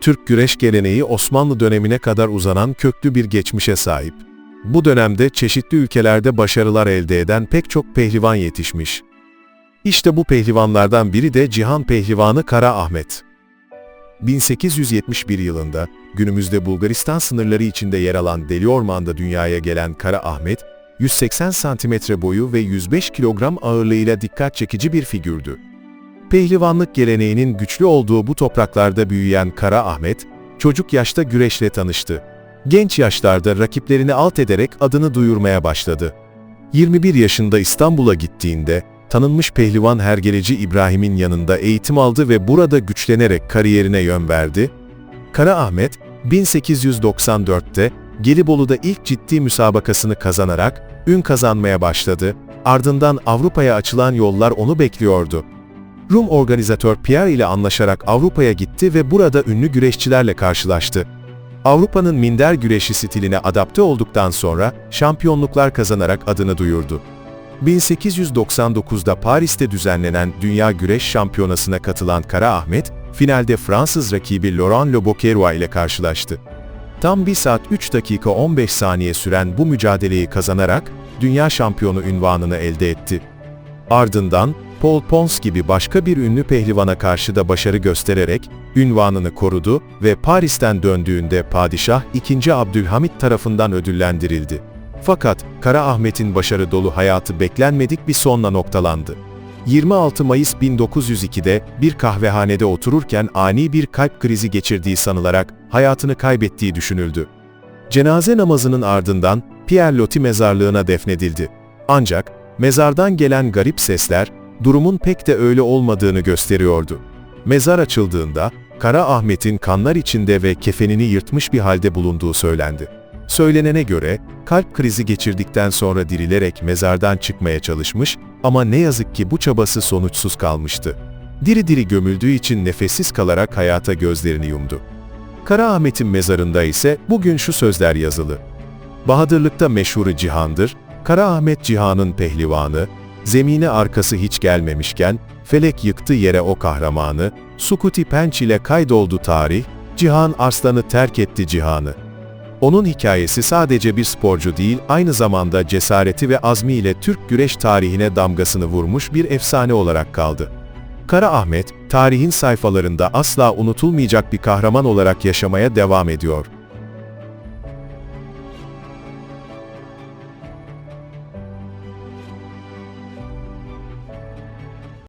Türk güreş geleneği Osmanlı dönemine kadar uzanan köklü bir geçmişe sahip. Bu dönemde çeşitli ülkelerde başarılar elde eden pek çok pehlivan yetişmiş. İşte bu pehlivanlardan biri de Cihan Pehlivanı Kara Ahmet. 1871 yılında günümüzde Bulgaristan sınırları içinde yer alan Deli Orman'da dünyaya gelen Kara Ahmet, 180 santimetre boyu ve 105 kilogram ağırlığıyla dikkat çekici bir figürdü. Pehlivanlık geleneğinin güçlü olduğu bu topraklarda büyüyen Kara Ahmet, çocuk yaşta güreşle tanıştı. Genç yaşlarda rakiplerini alt ederek adını duyurmaya başladı. 21 yaşında İstanbul'a gittiğinde, tanınmış pehlivan hergeleci İbrahim'in yanında eğitim aldı ve burada güçlenerek kariyerine yön verdi. Kara Ahmet, 1894'te Gelibolu'da ilk ciddi müsabakasını kazanarak ün kazanmaya başladı, ardından Avrupa'ya açılan yollar onu bekliyordu. Rum organizatör Pierre ile anlaşarak Avrupa'ya gitti ve burada ünlü güreşçilerle karşılaştı. Avrupa'nın minder güreşi stiline adapte olduktan sonra şampiyonluklar kazanarak adını duyurdu. 1899'da Paris'te düzenlenen Dünya Güreş Şampiyonası'na katılan Kara Ahmet, finalde Fransız rakibi Laurent Le Boquerois ile karşılaştı. Tam 1 saat 3 dakika 15 saniye süren bu mücadeleyi kazanarak dünya şampiyonu ünvanını elde etti. Ardından Paul Pons gibi başka bir ünlü pehlivana karşı da başarı göstererek ünvanını korudu ve Paris'ten döndüğünde padişah 2. Abdülhamit tarafından ödüllendirildi. Fakat Kara Ahmet'in başarı dolu hayatı beklenmedik bir sonla noktalandı. 26 Mayıs 1902'de bir kahvehanede otururken ani bir kalp krizi geçirdiği sanılarak hayatını kaybettiği düşünüldü. Cenaze namazının ardından Pierre Loti mezarlığına defnedildi. Ancak mezardan gelen garip sesler durumun pek de öyle olmadığını gösteriyordu. Mezar açıldığında Kara Ahmet'in kanlar içinde ve kefenini yırtmış bir halde bulunduğu söylendi. Söylenene göre, kalp krizi geçirdikten sonra dirilerek mezardan çıkmaya çalışmış ama ne yazık ki bu çabası sonuçsuz kalmıştı. Diri diri gömüldüğü için nefessiz kalarak hayata gözlerini yumdu. Kara Ahmet'in mezarında ise bugün şu sözler yazılı. Bahadırlıkta meşhuru Cihan'dır, Kara Ahmet Cihan'ın pehlivanı, zemine arkası hiç gelmemişken, felek yıktı yere o kahramanı, Sukuti Penç ile kaydoldu tarih, Cihan Arslan'ı terk etti cihanı. Onun hikayesi sadece bir sporcu değil, aynı zamanda cesareti ve azmi ile Türk güreş tarihine damgasını vurmuş bir efsane olarak kaldı. Kara Ahmet, tarihin sayfalarında asla unutulmayacak bir kahraman olarak yaşamaya devam ediyor.